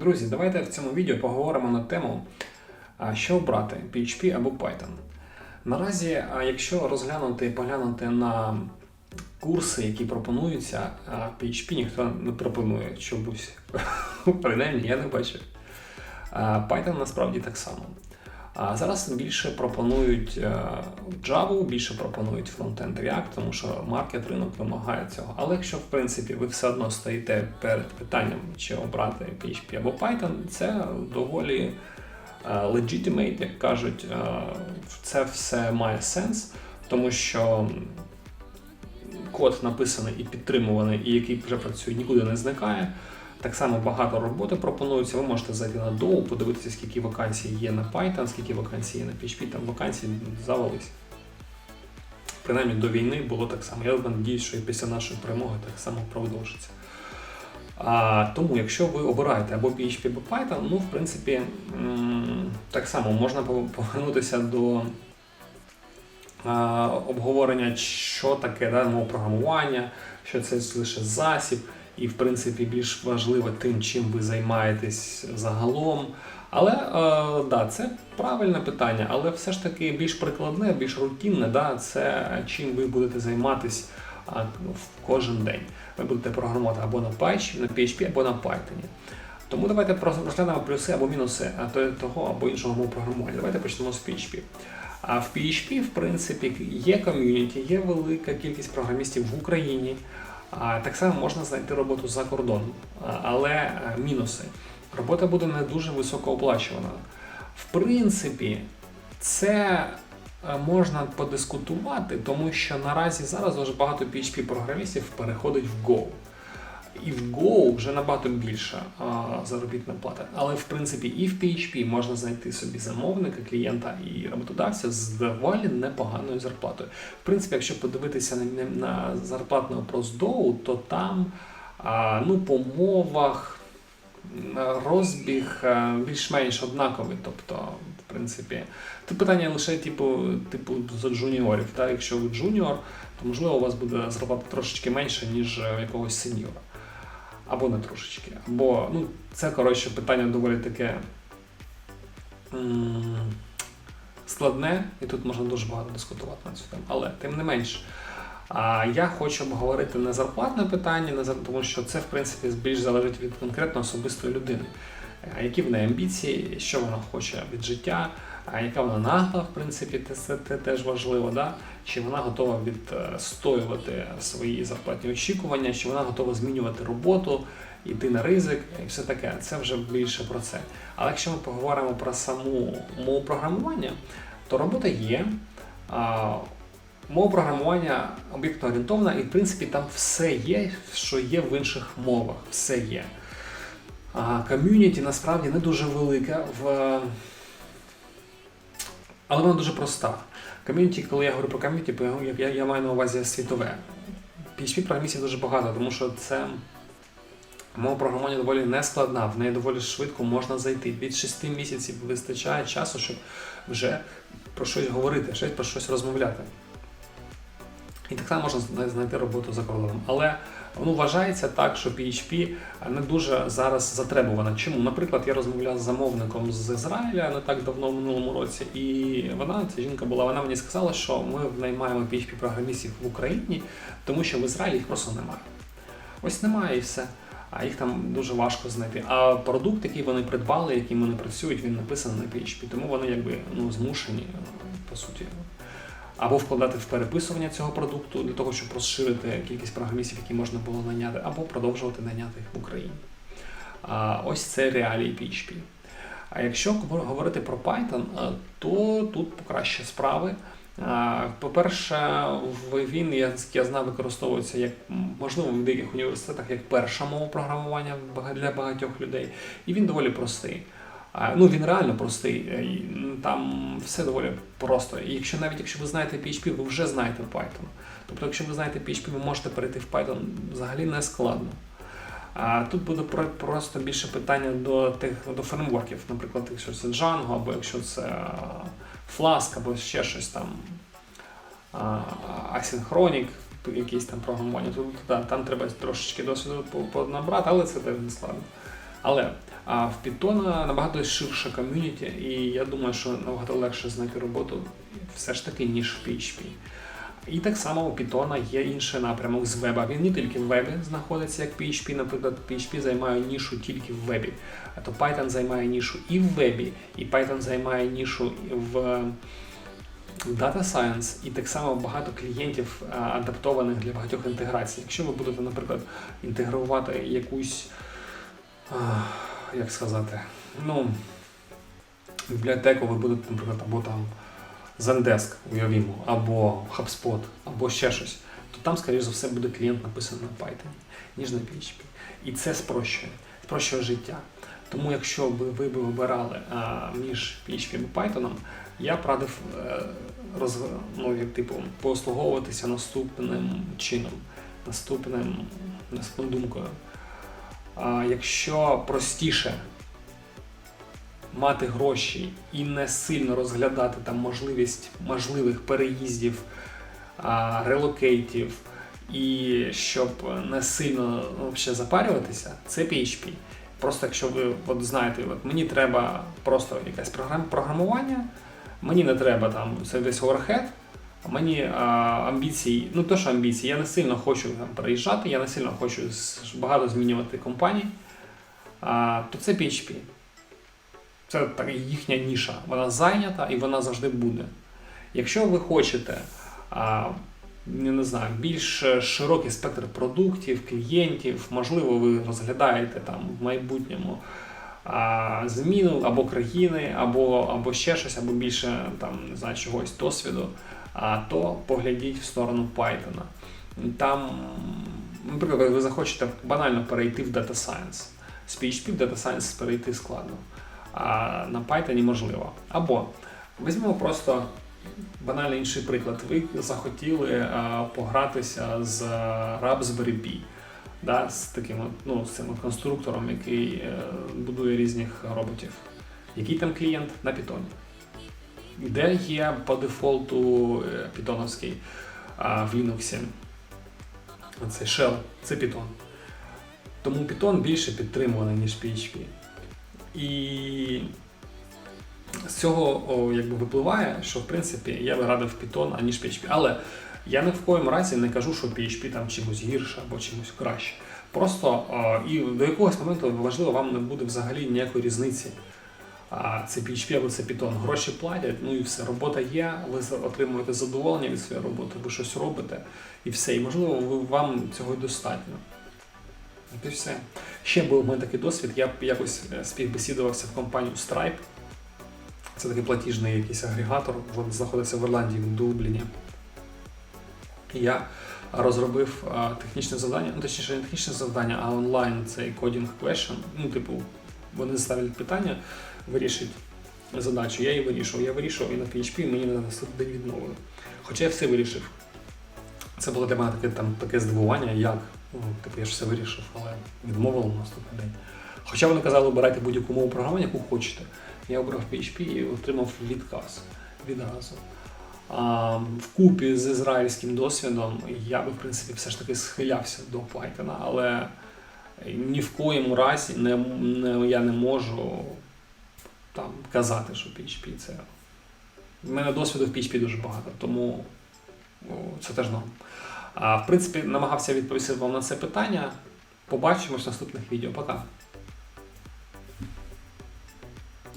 Друзі, давайте в цьому відео поговоримо на тему, що обрати PHP або Python. Наразі, якщо розглянути і поглянути на курси, які пропонуються, PHP ніхто не пропонує чомусь. Принаймні, я не бачив. Python насправді так само. А зараз більше пропонують е, Java, більше пропонують фронтенд React, тому що маркет ринок вимагає цього. Але якщо в принципі ви все одно стоїте перед питанням, чи обрати PHP або Python, це доволі е, legitimate, як кажуть, е, це все має сенс, тому що код написаний і підтримуваний, і який вже працює, нікуди не зникає. Так само багато роботи пропонується. Ви можете зайти на Dow, подивитися, скільки вакансій є на Python, скільки вакансій є на PHP, там вакансій завались. Принаймні до війни було так само. Я надіюсь, що і після нашої перемоги так само продовжиться. А, тому, якщо ви обираєте або PHP, або Python, ну, в принципі, так само можна повернутися до обговорення, що таке да, мова програмування, що це лише засіб, і в принципі більш важливо тим, чим ви займаєтесь загалом. Але е, да, це правильне питання, але все ж таки більш прикладне, більш рутинне, да, це чим ви будете займатись а, в кожен день. Ви будете програмувати або на PHP, на PHP, або на Python. Тому давайте просто розглянемо плюси або мінуси а то- того або іншого мову програмування. Давайте почнемо з PHP. А в PHP, в принципі, є ком'юніті, є велика кількість програмістів в Україні. Так само можна знайти роботу за кордоном. Але е, мінуси. Робота буде не дуже високооплачувана. В принципі, це е, можна подискутувати, тому що наразі зараз дуже багато PHP-програмістів переходить в Go. І в Go вже набагато більша заробітна плата. Але в принципі і в PHP можна знайти собі замовника, клієнта і роботодавця з доволі непоганою зарплатою. В принципі, якщо подивитися на, на зарплатну Dow, то там а, ну, по мовах розбіг більш-менш однаковий. Тобто, в принципі, це питання лише типу, типу з джуніорів. Та? Якщо ви джуніор, то можливо у вас буде зарплата трошечки менше, ніж якогось сеньора. Або не трошечки. Або, ну, це, коротше, питання доволі таке складне, і тут можна дуже багато дискутувати на цю тему. Але тим не менш, я хочу обговорити не зарплатне питання, не зар- тому що це, в принципі, більш залежить від конкретно особистої людини. Які в неї амбіції, що вона хоче від життя, а яка вона нагла, в принципі, це, теж важливо, да? чи вона готова відстоювати свої зарплатні очікування, чи вона готова змінювати роботу, йти на ризик і все таке. Це вже більше про це. Але якщо ми поговоримо про саму мову програмування, то робота є. Мова програмування об'єктно орієнтована, і в принципі там все є, що є в інших мовах. Все є. Ком'юніті насправді не дуже велика, в... але вона дуже проста. Ком'юніті, коли я говорю про ком'юніті, я, я, маю на увазі світове. PHP програмістів дуже багато, тому що це мова програмування доволі нескладна, в неї доволі швидко можна зайти. Від 6 місяців вистачає часу, щоб вже про щось говорити, щось про щось розмовляти. І так само можна знайти роботу за кордоном. Але ну, вважається так, що PHP не дуже зараз затребувана. Чому? Наприклад, я розмовляв з замовником з Ізраїля не так давно в минулому році, і вона, ця жінка була, вона мені сказала, що ми наймаємо PHP-програмістів в Україні, тому що в Ізраїлі їх просто немає. Ось немає і все. А їх там дуже важко знайти. А продукт, який вони придбали, яким вони працюють, він написаний на PHP, тому вони якби ну, змушені, по суті, або вкладати в переписування цього продукту для того, щоб розширити кількість програмістів, які можна було наняти, або продовжувати наняти їх в Україні. Ось це реалії PHP. А якщо говорити про Python, то тут краще справи. По-перше, він, я знаю, використовується як можливо в деяких університетах як перша мова програмування для багатьох людей, і він доволі простий. Ну, він реально простий. е, Там все доволі просто. І якщо навіть якщо ви знаєте PHP, ви вже знаєте Python. Тобто, якщо ви знаєте PHP, ви можете перейти в Python взагалі не складно. А тут буде просто більше питання до тих до фреймворків, наприклад, якщо це Django, або якщо це Flask, або ще щось там а, якісь там програмування. Тут да, там треба трошечки досвіду по- понабрати, але це теж не складно. Але а в Python набагато ширше ком'юніті, і я думаю, що набагато легше знайти роботу все ж таки, ніж в PHP. І так само у Python є інший напрямок з веба. Він не тільки в вебі знаходиться, як PHP, наприклад, PHP займає нішу тільки в вебі. А то Python займає нішу і в вебі, і Python займає нішу в Data Science, і так само багато клієнтів адаптованих для багатьох інтеграцій. Якщо ви будете, наприклад, інтегрувати якусь, як сказати, ну, бібліотеку, ви будете, наприклад, або там Zendesk, уявімо, або HubSpot, або ще щось, то там, скоріш за все, буде клієнт написаний на Python, ніж на PHP. І це спрощує, спрощує життя. Тому якщо б ви б вибирали а, між PHP і Python, я б радив е, роз, ну, як, типу, послуговуватися наступним чином, наступним, наступною думкою. Якщо простіше мати гроші і не сильно розглядати там можливість можливих переїздів, релокейтів, і щоб не сильно взагалі запарюватися, це PHP. Просто якщо ви от знаєте, от мені треба просто якесь програм, програмування, мені не треба там це overhead, а мені а, амбіції, ну то що амбіції, я не сильно хочу там переїжджати, я не сильно хочу багато змінювати компаній, а, то це PHP. Це так, їхня ніша. Вона зайнята і вона завжди буде. Якщо ви хочете, а, я не знаю, більш е, широкий спектр продуктів, клієнтів, можливо, ви розглядаєте там в майбутньому зміну або країни, або, або ще щось, або більше там, не знаю, чогось досвіду, то поглядіть в сторону Python. Там, наприклад, ви захочете банально перейти в Data Science. З PHP в Data Science перейти складно, а на Python можливо. Або візьмемо просто банальний інший приклад. Ви захотіли а, погратися з а, Raspberry Pi, да, з таким ну, з цим конструктором, який е, будує різних роботів. Який там клієнт на Python? Де є по дефолту е, питоновський в Linux? Це Shell, це Python. Тому Python більше підтримуваний, ніж PHP. І з цього о, якби випливає, що в принципі я би радив Python, аніж PHP. Але я ні в коєму разі не кажу, що PHP там чимось гірше або чимось краще. Просто о, і до якогось моменту важливо, вам не буде взагалі ніякої різниці. А це PHP або це Python. Гроші платять, ну і все. Робота є, ви отримуєте задоволення від своєї роботи, ви щось робите і все. І можливо, ви, вам цього й достатньо. І все. Ще був у мене такий досвід. Я якось е, співбесідувався в компанію Stripe. Це такий платіжний якийсь агрегатор, він знаходиться в Ірландії, в Дубліні. І я розробив технічне завдання, ну точніше не технічне завдання, а онлайн цей coding question. Ну, типу, вони ставлять питання, вирішить задачу. Я її вирішував. Я вирішував і на PHP, і мені на наступний день відмовили. Хоча я все вирішив. Це було для мене таке, там, таке здивування, як. Ну, типу, я ж все вирішив, але відмовили на наступний день. Хоча вони казали, обирайте будь-яку мову програмування, яку хочете. Я обрав PHP і отримав відказ відразу. А, вкупі з ізраїльським досвідом я би, в принципі, все ж таки схилявся до Python, але ні в коєму разі не, не, я не можу там, казати, що PHP це. У мене досвіду в PHP дуже багато, тому це теж норм. А, в принципі, намагався відповісти вам на це питання. Побачимось в наступних відео. Пока.